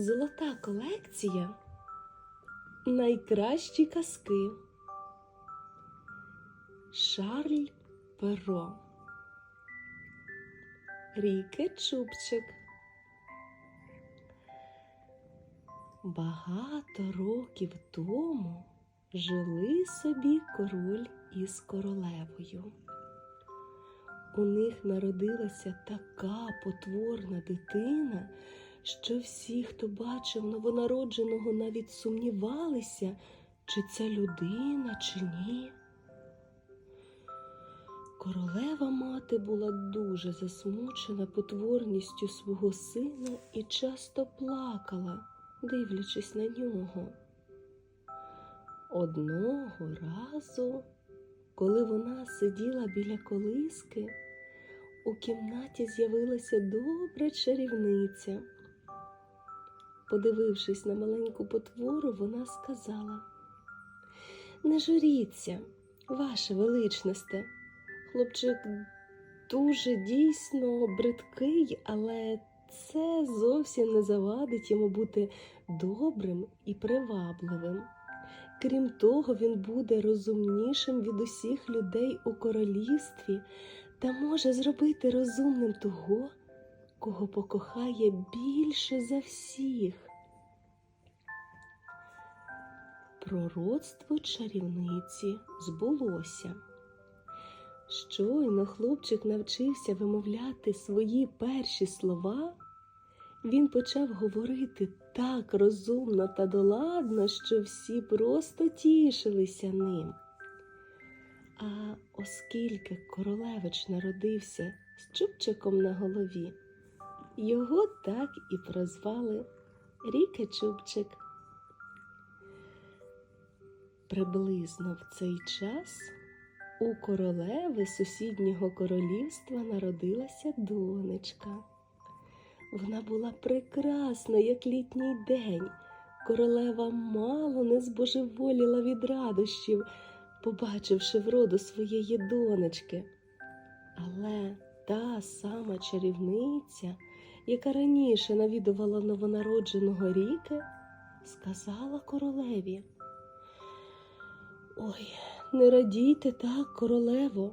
Золота колекція. Найкращі казки. Шарль Перо. Ріки Чубчик. Багато років тому жили собі король із королевою. У них народилася така потворна дитина, що всі, хто бачив новонародженого, навіть сумнівалися, чи це людина, чи ні. Королева мати була дуже засмучена потворністю свого сина і часто плакала, дивлячись на нього. Одного разу, коли вона сиділа біля колиски, у кімнаті з'явилася добра чарівниця. Подивившись на маленьку потвору, вона сказала: Не журіться, ваше величносте, хлопчик дуже дійсно бридкий, але це зовсім не завадить йому бути добрим і привабливим. Крім того, він буде розумнішим від усіх людей у королівстві та може зробити розумним того, кого покохає більше за всіх. Пророцтво чарівниці збулося. Щойно хлопчик навчився вимовляти свої перші слова, він почав говорити так розумно та доладно, що всі просто тішилися ним. А оскільки королевич народився з чубчиком на голові, його так і прозвали Ріка Чубчик. Приблизно в цей час у королеви сусіднього королівства народилася донечка. Вона була прекрасна, як літній день. Королева мало не збожеволіла від радощів, побачивши вроду своєї донечки. Але та сама чарівниця, яка раніше навідувала новонародженого ріки, сказала королеві. Ой, не радійте так, королево.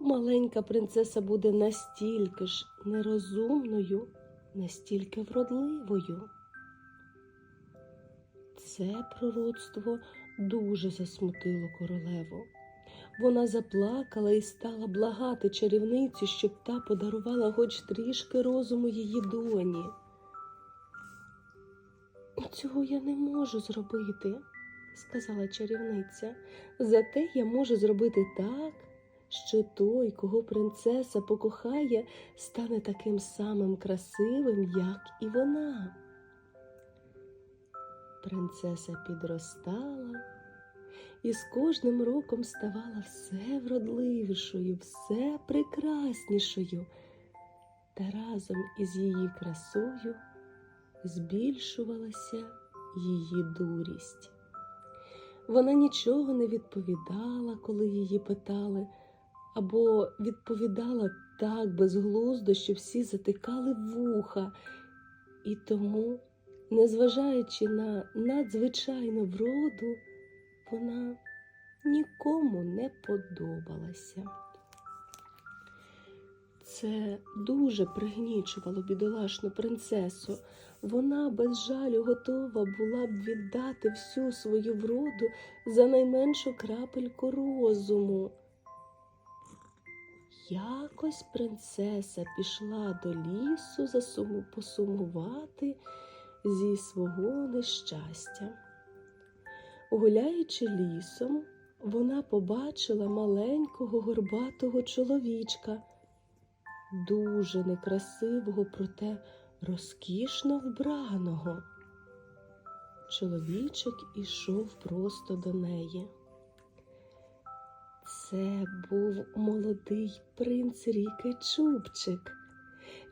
Маленька принцеса буде настільки ж нерозумною, настільки вродливою. Це пророцтво дуже засмутило королеву. Вона заплакала і стала благати чарівницю, щоб та подарувала хоч трішки розуму її доні. Цього я не можу зробити, сказала чарівниця. Зате я можу зробити так, що той, кого принцеса покохає, стане таким самим красивим, як і вона. Принцеса підростала і з кожним роком ставала все вродливішою, все прекраснішою, та разом із її красою збільшувалася її дурість. Вона нічого не відповідала, коли її питали, або відповідала так безглуздо, що всі затикали вуха, і тому, незважаючи на надзвичайну вроду, вона нікому не подобалася. Це дуже пригнічувало бідолашну принцесу. Вона без жалю готова була б віддати всю свою вроду за найменшу крапельку розуму. Якось принцеса пішла до лісу засуму посумувати зі свого нещастя. Гуляючи лісом, вона побачила маленького горбатого чоловічка, дуже некрасивого, проте розкішно вбраного. Чоловічок ішов просто до неї. Це був молодий принц Ріки Чубчик.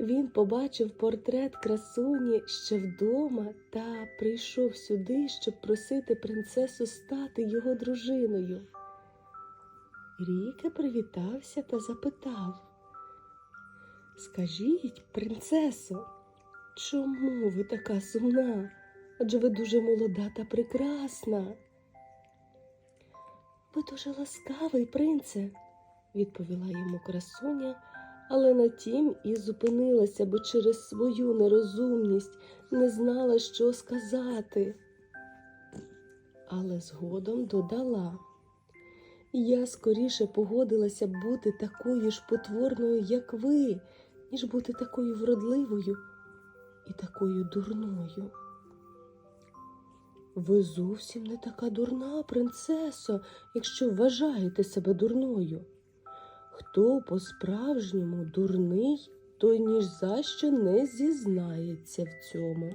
Він побачив портрет красуні ще вдома та прийшов сюди, щоб просити принцесу стати його дружиною. Ріка привітався та запитав Скажіть, принцесо, Чому ви така сумна? Адже ви дуже молода та прекрасна. Ви дуже ласкавий, принце, відповіла йому красуня, але на тім і зупинилася, бо через свою нерозумність не знала, що сказати. Але згодом додала. Я скоріше погодилася б бути такою ж потворною, як ви, ніж бути такою вродливою і такою дурною. Ви зовсім не така дурна, принцесо, якщо вважаєте себе дурною. Хто по-справжньому дурний, той ні за що не зізнається в цьому.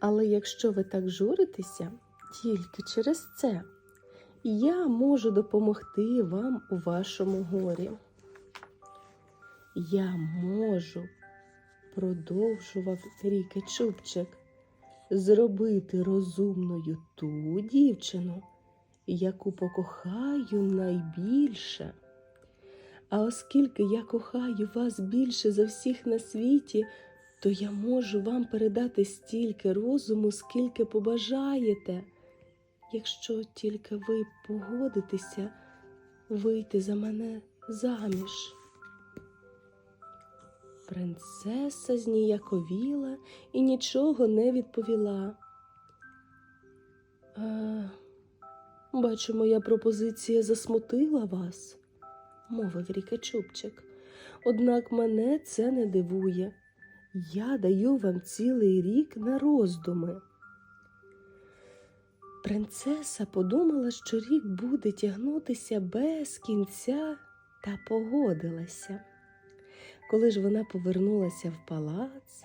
Але якщо ви так журитеся тільки через це, я можу допомогти вам у вашому горі. Я можу, продовжував Ріке Чубчик, зробити розумною ту дівчину, яку покохаю найбільше. А оскільки я кохаю вас більше за всіх на світі, то я можу вам передати стільки розуму, скільки побажаєте, якщо тільки ви погодитеся вийти за мене заміж. Принцеса зніяковіла і нічого не відповіла. А, бачу, моя пропозиція засмутила вас, мовив Ріка Чубчик. Однак мене це не дивує. Я даю вам цілий рік на роздуми. Принцеса подумала, що рік буде тягнутися без кінця, та погодилася. Коли ж вона повернулася в палац,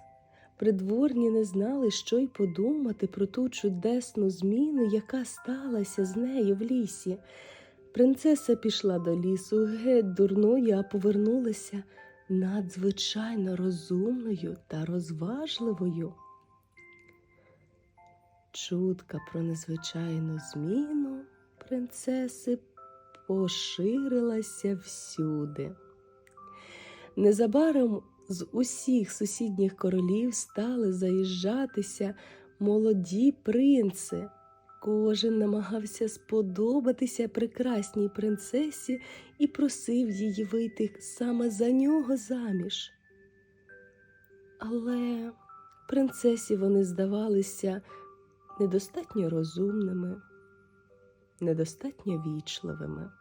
придворні не знали, що й подумати про ту чудесну зміну, яка сталася з нею в лісі. Принцеса пішла до лісу геть дурною, а повернулася надзвичайно розумною та розважливою. Чутка про незвичайну зміну принцеси поширилася всюди. Незабаром з усіх сусідніх королів стали заїжджатися молоді принци. Кожен намагався сподобатися прекрасній принцесі і просив її вийти саме за нього заміж. Але принцесі вони здавалися недостатньо розумними, недостатньо вічливими.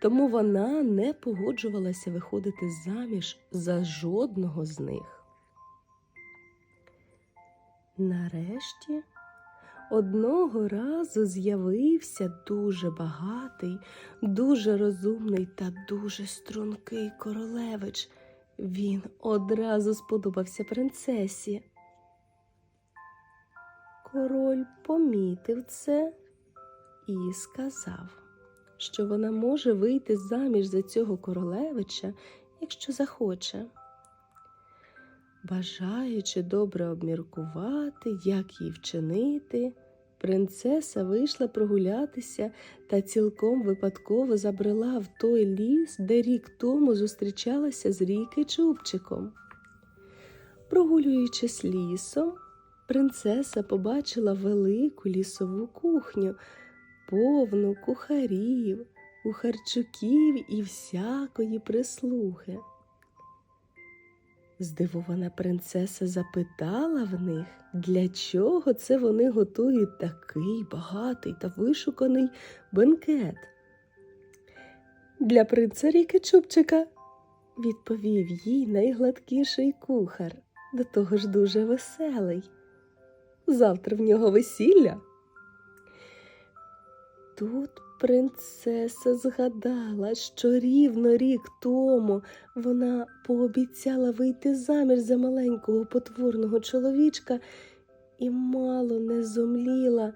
Тому вона не погоджувалася виходити заміж за жодного з них. Нарешті одного разу з'явився дуже багатий, дуже розумний та дуже стрункий королевич. Він одразу сподобався принцесі. Король помітив це і сказав, що вона може вийти заміж за цього королевича, якщо захоче. Бажаючи добре обміркувати, як їй вчинити, принцеса вийшла прогулятися та цілком випадково забрела в той ліс, де рік тому зустрічалася з Ріки Чубчиком. Прогулюючись лісом, принцеса побачила велику лісову кухню, повну кухарів, кухарчуків і всякої прислуги. Здивована принцеса запитала в них, для чого це вони готують такий багатий та вишуканий бенкет. Для принца Ріки відповів їй найгладкіший кухар, до того ж дуже веселий. Завтра в нього весілля. Тут принцеса згадала, що рівно рік тому вона пообіцяла вийти заміж за маленького потворного чоловічка і мало не зомліла.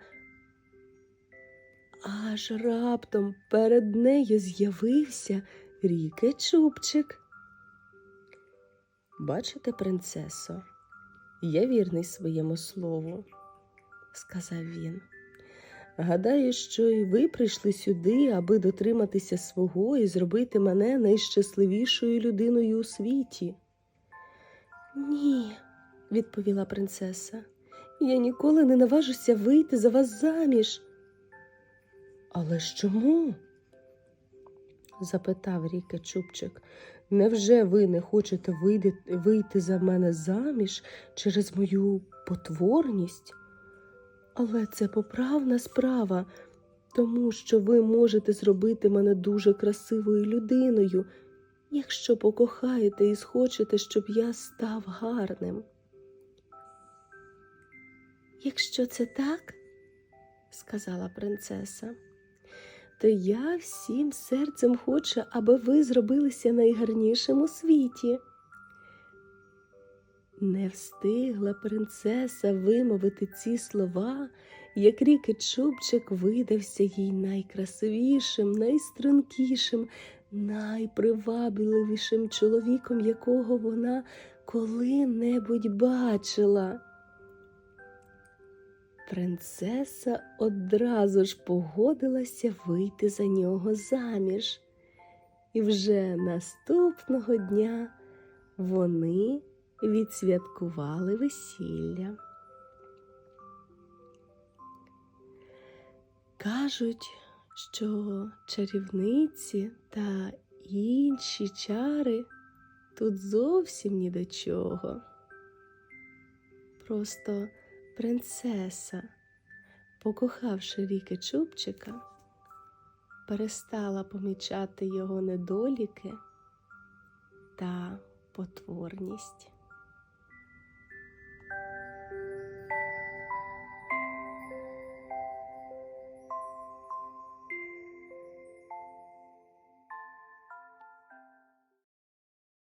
Аж раптом перед нею з'явився Ріке Чубчик. Бачите, принцесо, я вірний своєму слову, сказав він. Гадаю, що і ви прийшли сюди, аби дотриматися свого і зробити мене найщасливішою людиною у світі. Ні, відповіла принцеса. Я ніколи не наважуся вийти за вас заміж. Але ж чому? запитав Ріке Чубчик. Невже ви не хочете вийти за мене заміж через мою потворність? Але це поправна справа, тому що ви можете зробити мене дуже красивою людиною, якщо покохаєте і схочете, щоб я став гарним. Якщо це так, сказала принцеса, то я всім серцем хочу, аби ви зробилися найгарнішим у світі. Не встигла принцеса вимовити ці слова, як ріки Чубчик видався їй найкрасивішим, найстрункішим, найпривабливішим чоловіком, якого вона коли-небудь бачила. Принцеса одразу ж погодилася вийти за нього заміж, і вже наступного дня вони відсвяткували весілля. Кажуть, що чарівниці та інші чари тут зовсім ні до чого. Просто принцеса, покохавши ріки Чубчика, перестала помічати його недоліки та потворність.